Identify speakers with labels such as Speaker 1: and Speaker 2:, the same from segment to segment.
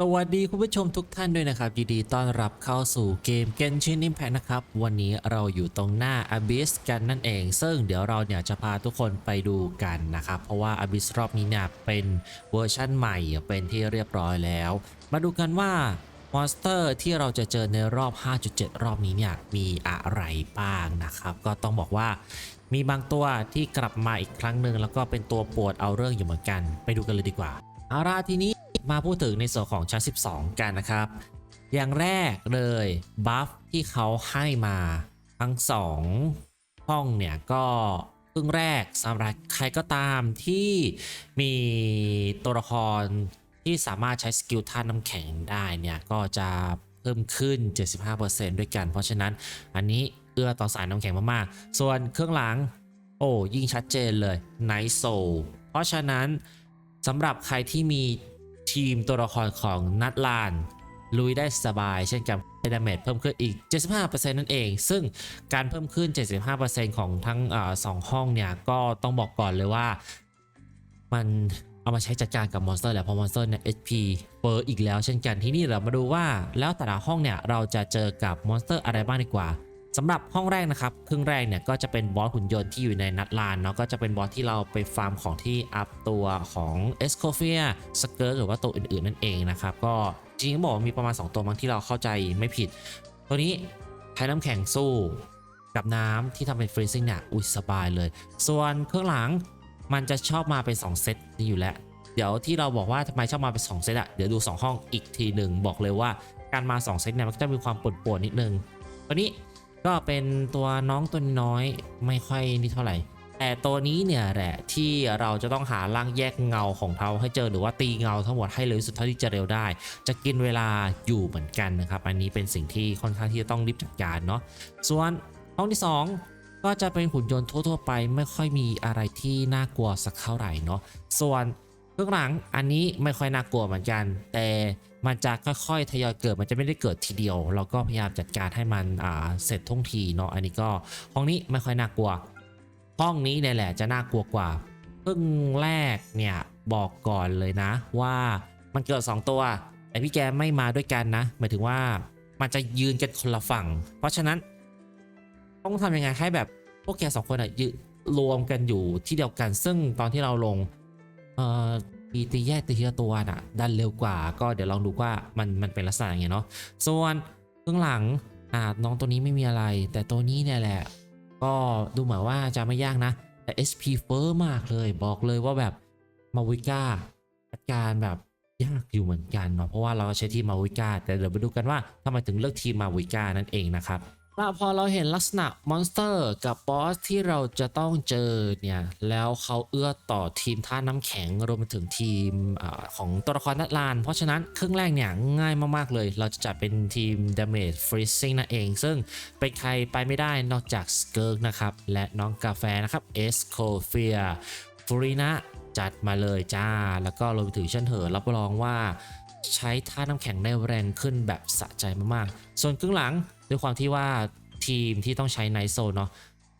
Speaker 1: สวัสดีคุณผู้ชมทุกท่านด้วยนะครับยินดีต้อนรับเข้าสู่เกม Genshin Impact นะครับ วันนี้เราอยู่ตรงหน้า Abyss กันนั่นเอง ซึ่งเดี๋ยวเราเนี่ยจะพาทุกคนไปดูกันนะครับ เพราะว่า Abyss รอบนี้เนี่ยเป็นเวอร์ชั่นใหม่เป็นที่เรียบร้อยแล้ว มาดูกันว่ามอนสเตอร์ที่เราจะเจอในรอบ 5.7 รอบนี้เนี่ยมีอะไรบ้างนะครับ ก็ต้องบอกว่ามีบางตัวที่กลับมาอีกครั้งหนึ่งแล้วก็เป็นตัวปวดเอาเรื่องอยู่เหมือนกัน ไปดูกันเลยดีกว่าเอาล่ะทีนี้ มาพูดถึงในส่วนของชั้น 12 กันนะครับ อย่างแรกเลยบัฟที่เขาให้มาทั้ง 2 ห้องเนี่ยก็ครึ่งแรกสำหรับใครก็ตามที่มีตัวละครที่สามารถใช้สกิลท่าน้ำแข็งได้เนี่ยก็จะเพิ่มขึ้น 75%ด้วยกัน เพราะฉะนั้นอันนี้เอื้อต่อสายน้ำแข็งมากๆ ส่วนเครื่องหลัง โอ้ยิ่งชัดเจนเลย Night Soul เพราะฉะนั้นสำหรับใครที่มี ทีมตัวละครของนัดลาน ลุยได้สบายเช่นกับได้ดาเมจเพิ่มขึ้นอีก 75%นั่นเอง ซึ่งการเพิ่มขึ้น 75%ของทั้งอสองห้องเนี่ย ก็ต้องบอกก่อนเลยว่ามันเอามาใช้จัดการกับมอนสเตอร์แหละเพราะมอนสเตอร์เนี่ย HP เฟอร์อีกแล้วเช่นกันที่นี่เรามาดูว่าแล้วแต่ละห้องเนี่ย เราจะเจอกับมอนสเตอร์อะไรบ้างดีกว่า สำหรับห้องแรกนะครับครึ่งแรกเนี่ยก็จะเป็นบอสหุ่นยนต์ที่อยู่ในนัดลานเนาะก็จะเป็นบอสที่เราไปฟาร์มของที่อัพตัวของเอสโคเฟียสเกิร์หรือว่าตัวอื่นๆนั่นเองนะครับก็จริงๆบอกว่ามีประมาณ 2 ตัวมั้งที่เราเข้าใจไม่ผิด ตัวนี้ใช้น้ำแข็งสู้กับน้ำที่ทำเป็นฟรีซิ่งเนี่ยอุ้ยสบายเลย ส่วนเครื่องหลังมันจะชอบมาเป็น 2 เซตนี้อยู่แล้วเดี๋ยวที่เราบอกว่าทำไมชอบมาเป็น 2 เซตอะเดี๋ยวดู 2 ห้องอีกทีหนึ่งบอกเลยว่าการมา 2 เซตเนี่ยมันก็จะมีความปวดปวดๆนิดนึงตัวนี้ ก็เป็นตัวน้องตัวน้อยไม่ค่อยนี่เท่าไหร่ แต่ตัวนี้เนี่ยแหละที่เราจะต้องหาร่างแยกเงาของเขาให้เจอหรือว่าตีเงาทั้งหมดให้เร็วสุดเท่าที่จะเร็วได้ จะกินเวลาอยู่เหมือนกันนะครับ อันนี้เป็นสิ่งที่ค่อนข้างที่จะต้องรีบจัดการเนาะส่วนห้องที่ 2ก็จะเป็นหุ่นยนต์ทั่ว ๆ ไปไม่ค่อยมีอะไรที่น่ากลัวสักเท่าไหร่เนาะส่วน เครื่องหลังอันนี้ไม่ค่อยน่ากลัวเหมือนกัน แต่มันจะค่อยๆทยอยเกิดมันจะไม่ได้เกิดทีเดียว เราก็พยายามจัดการให้มันอ่าเสร็จท่งทีเนาะอันนี้ก็ห้องนี้ไม่ค่อยน่ากลัว ห้องนี้เนี่ยแหละจะน่ากลัวกว่าเพิ่งแรกเนี่ยบอกก่อนเลยนะ ว่ามันเกิด 2 ตัว แต่พี่แกไม่มาด้วยกันนะ หมายถึงว่ามันจะยืนกันคนละฝั่ง เพราะฉะนั้นต้องทำยังไงให้แบบพวกแกสองคนอะยืนรวมกันอยู่ที่เดียวกัน ซึ่งตอนที่เราลง เอ่อมีตีแยกตีทีละตัวน่ะดันเร็วกว่าก็เดี๋ยวลองดูว่ามันมันเป็นลักษณะยังไงเนาะส่วนเบื้องหลังอ่าน้องตัวนี้ไม่มีอะไร แต่ตัวนี้เนี่ยแหละ ก็ดูเหมือนว่าจะไม่ยากนะ แต่ SP เฟอร์มากเลยบอกเลยว่าแบบมาวิก้าจัดการแบบยากอยู่เหมือนกันเนาะเพราะว่าเราใช้ทีมมาวิก้าแต่เดี๋ยวไปดูกันว่าทำไมถึงเลือกทีมมาวิก้านั่นเองนะครับ แล้วพอเราเห็นลักษณะมอนสเตอร์กับบอสที่เราจะต้องเจอเนี่ย แล้วเขาเอื้อต่อทีมท่าน้ำแข็งรวมไปถึงทีมอของตัวละครนัดลาน เพราะฉะนั้นครึ่งแรกเนี่ยง่ายมาก ๆ เลย เราจะจัดเป็นทีม Damage Freezing นั่นเอง ซึ่งเป็นใครไปไม่ได้นอกจากสเกิร์กนะครับ และน้องกาแฟนะครับเอสโคเฟียฟูรินะจัดมาเลยจ้า แล้วก็รวมไปถึงเช่นเหอะรับรองว่า ใช้ท่าน้ำแข็งได้แรงขึ้นแบบสะใจมากๆ ส่วนครึ่งหลังด้วยความที่ว่าทีมที่ต้องใช้ไนโซเนาะ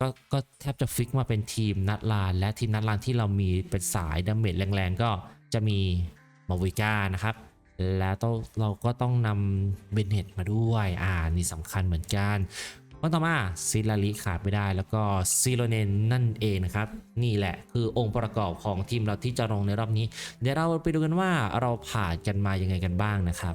Speaker 1: ก็ก็แทบจะฟิกมาเป็นทีมนัดลาน และทีมนัดลานที่เรามีเป็นสายดาเมจแรงๆ ก็จะมีมาวิก้านะครับ แล้วต้องเราก็ต้องนำเบนเน็ตมาด้วย อ่า นี่สำคัญเหมือนกัน คนต่อมาซิลาริขาดไม่ได้แล้วก็ซิโลเนนนั่นเองนะครับ นี่แหละคือองค์ประกอบของทีมเราที่จะลงในรอบนี้ เดี๋ยวเราไปดูกันว่าเราผ่านกันมายังไงกันบ้างนะครับ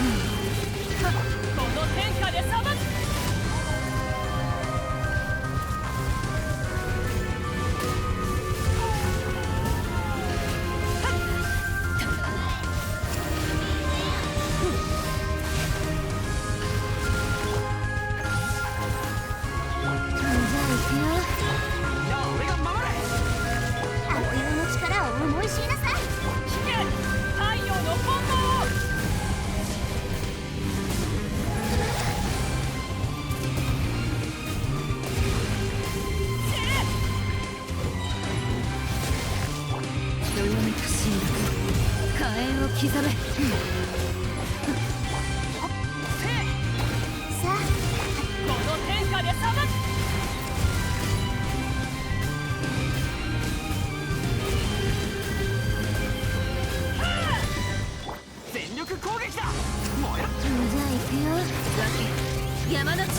Speaker 2: 刻め
Speaker 3: さあ
Speaker 2: この天下で裁く全力攻撃だ。燃えろ
Speaker 3: じゃあ行くよ
Speaker 2: 崖山の地。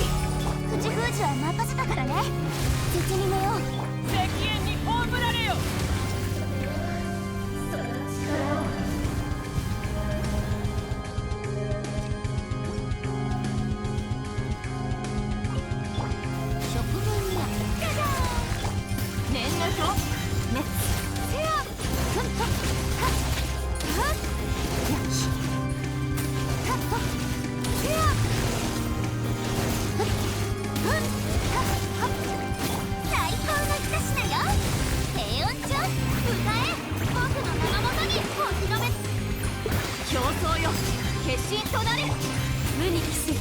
Speaker 3: 口封じは任せたからね。絶に寝よう。
Speaker 2: 石煙によ。決心となれ。無に帰す。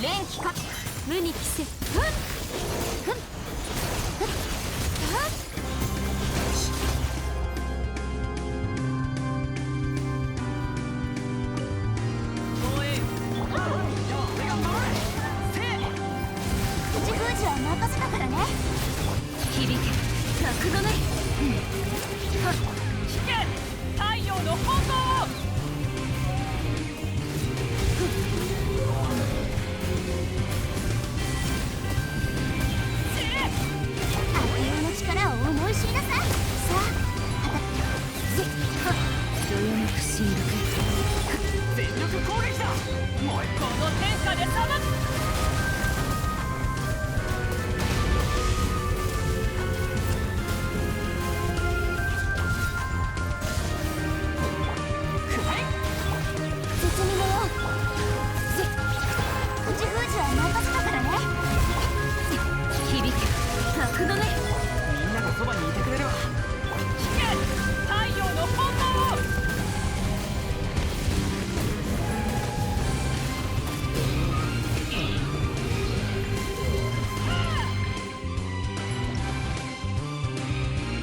Speaker 2: 連気か無に着せ
Speaker 3: ふっふっふっ
Speaker 2: 太陽の
Speaker 3: 方向を
Speaker 2: 全力攻撃だ。燃えこの天下で裁く。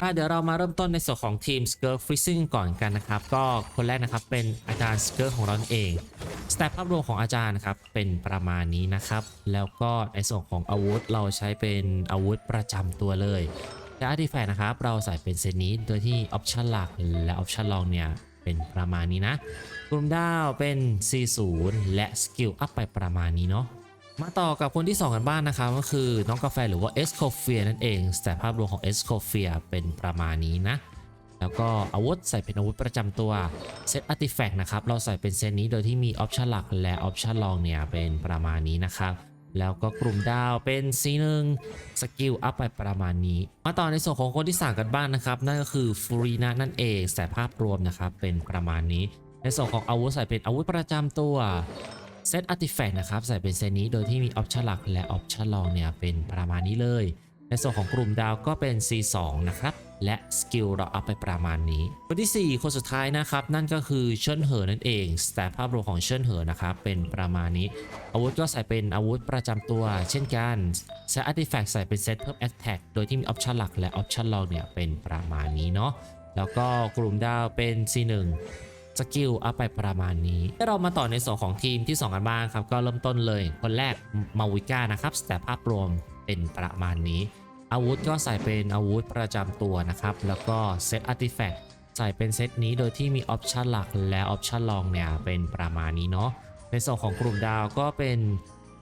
Speaker 1: อะเดี๋ยวเรามาเริ่มต้นในส่วนของทีม Skirt Freezing ก่อนกันนะครับ ก็คนแรกนะครับเป็นอาจารย์ Skirt ของเราเองสแตปภาพรวมของอาจารย์นะครับเป็นประมาณนี้นะครับ แล้วก็ในส่วนของอาวุธเราใช้เป็นอาวุธประจำตัวเลยและอาร์ติแฟกนะครับเราใส่เป็นเซตนี้โดยที่ออปชันหลักและออปชันรองเนี่ยเป็นประมาณนี้นะกลุ่มดาวเป็น 40 และสกิลอัพไปประมาณนี้เนาะ มาต่อกับคนที่ 2 กันบ้างนะครับก็คือน้องกาแฟหรือว่าเอสโคเฟียนั่นเอง แต่ภาพรวมของเอสโคเฟียเป็นประมาณนี้นะ แล้วก็อาวุธใส่เป็นอาวุธประจำตัวเซตอาร์ติแฟกต์นะครับ เราใส่เป็นเซตนี้โดยที่มีออปชันหลักและออปชันรองเนี่ยเป็นประมาณนี้นะครับแล้วก็กลุ่มดาวเป็น C1 สกิลอัพไปประมาณนี้ มาต่อในส่วนของคนที่สั่งกันบ้างนะครับ นั่นก็คือฟูรีนานั่นเองแต่ภาพรวมนะครับเป็นประมาณนี้ ในส่วนของอาวุธใส่เป็นอาวุธประจำตัว เซตอาร์ติแฟกต์นะครับ ใส่เป็นเซตนี้โดยที่มีออปชั่นหลักและออปชั่นรองเนี่ยเป็นประมาณนี้เลย ในส่วนของกลุ่มดาวก็เป็น C2 นะครับ และสกิลเราอัพไปประมาณนี้ คนที่ 4 คนสุดท้ายนะครับ นั่นก็คือเชิญเหอนั่นเองแต่ภาพรวมของเชิญเหอนะครับเป็นประมาณนี้ อาวุธก็ใส่เป็นอาวุธประจำตัว เช่นกันเซตอาร์ติแฟกต์ใส่เป็นเซตเพิ่มแอ t แทกโดยที่มีออปชั่นหลักและออปชั่นรองเนี่ยเป็นประมาณนี้เนาะแล้วก็กลุ่มดาวเป็น C1 สกิลอัพไปประมาณนี้ถ้าเรามาต่อในส่วนของทีมที่ 2 กันบ้างครับ ก็เริ่มต้นเลย คนแรกมาวิก้านะครับแต่ภาพรวมเป็นประมาณนี้ อาวุธก็ใส่เป็นอาวุธประจำตัวนะครับ แล้วก็เซตอาร์ติแฟกต์ใส่เป็นเซตนี้โดยที่มีออปชันหลักและออปชันรองเนี่ยเป็นประมาณนี้เนาะในส่วนของกลุ่มดาวก็เป็น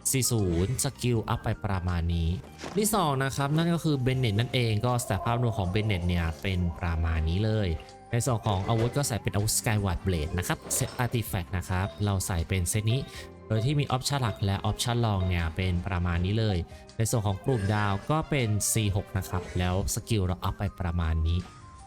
Speaker 1: 40 สกิลอัพไปประมาณนี้ ที่สองนะครับ นั่นก็คือเบนเน็ตนั่นเองก็สแต่ภาพรวมของเบนเน็ตเนี่ยเป็นประมาณนี้เลย ในส่วนของอาวุธก็ใส่เป็นอาวุธ Skyward Blade นะครับเซตอัติแฟกต์นะครับ เราใส่เป็นเซตนี้ โดยที่มีออปชันหลักและออปชันรองเนี่ย เป็นประมาณนี้เลย ในส่วนของกลุ่มดาวก็เป็น C6 นะครับ แล้วสกิลเราอัพไปประมาณนี้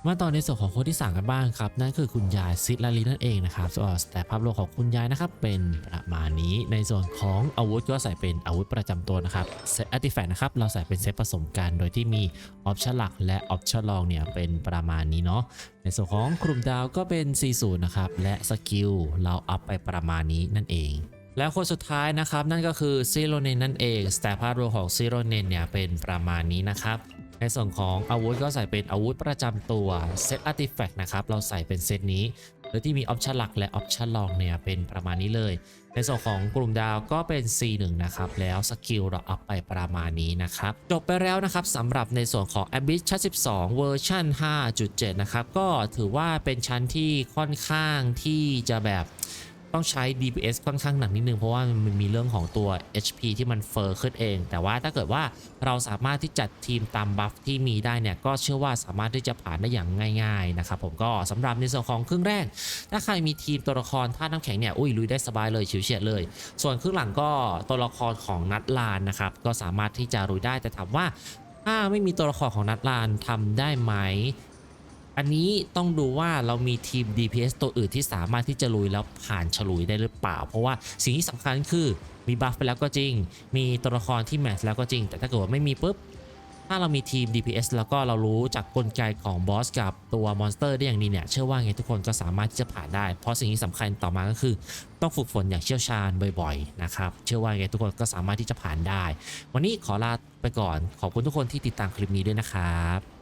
Speaker 1: มาต่อในส่วนของคนที่สั่งกันบ้างครับ นั่นคือคุณยายซิดลาลีนั่นเองนะครับส่วนแต่ภาพรวมของคุณยายนะครับเป็นประมาณนี้ในส่วนของอาวุธก็ใส่เป็นอาวุธประจำตัวนะครับเซตอาร์ติแฟกต์นะครับเราใส่เป็นเซตผสมกันโดยที่มีออปชันหลักและออปชันรองเนี่ยเป็นประมาณนี้เนาะในส่วนของกลุ่มดาวก็เป็น 40 นะครับและสกิลเราอัพไปประมาณนี้นั่นเองแล้วคนสุดท้ายนะครับนั่นก็คือซีโรเนนนั่นเองแต่ภาพรวมของซีโรเนนเนี่ยเป็นประมาณนี้นะครับ ในส่วนของอาวุธก็ใส่เป็นอาวุธประจำตัวเซตอาร์ติแฟกต์นะครับ เราใส่เป็นเซตนี้โดยที่มีออปชันหลักและออปชันรองเนี่ยเป็นประมาณนี้เลย ในส่วนของกลุ่มดาวก็เป็น C1 นะครับ แล้วสกิลเราอัพไปประมาณนี้นะครับ จบไปแล้วนะครับสำหรับในส่วนของ Abyss ชั้น12 เวอร์ชัน5.7 นะครับ ก็ถือว่าเป็นชั้นที่ค่อนข้างที่จะแบบ ต้องใช้ DPS ค่อนข้างหนักนิดนึง เพราะว่ามันมีเรื่องของตัว HP ที่มันเฟอร์ขึ้นเอง แต่ว่าถ้าเกิดว่าเราสามารถที่จัดทีมตามบัฟที่มีได้เนี่ย ก็เชื่อว่าสามารถที่จะผ่านได้อย่างง่ายๆนะครับผมก็สำหรับในส่วนของครึ่งแรก ถ้าใครมีทีมตัวละครท่าน้ำแข็งเนี่ยอุ้ยลุยได้สบายเลยฉิวเฉียดเลย ส่วนครึ่งหลังก็ตัวละครของนัดลานนะครับก็สามารถที่จะลุยได้แต่ถามว่าถ้าไม่มีตัวละครของนัดลานทำได้ไหม อันนี้ต้องดูว่าเรามีทีม DPS ตัวอื่นที่สามารถที่จะลุยแล้วผ่านฉลุยได้หรือเปล่า เพราะว่าสิ่งที่สำคัญคือมีบัฟไปแล้วก็จริง มีตัวละครที่แมทแล้วก็จริง แต่ถ้าเกิดว่าไม่มีปุ๊บ ถ้าเรามีทีม DPS แล้วก็เรารู้จากกลไกของบอสกับตัวมอนสเตอร์ได้อย่างดีเนี่ย เชื่อว่าไงทุกคนก็สามารถที่จะผ่านได้ เพราะสิ่งที่สำคัญต่อมาก็คือ ต้องฝึกฝนอย่างเชี่ยวชาญบ่อยๆนะครับ เชื่อว่าไงทุกคนก็สามารถที่จะผ่านได้ วันนี้ขอลาไปก่อน ขอบคุณทุกคนที่ติดตามคลิปนี้ด้วยนะครับ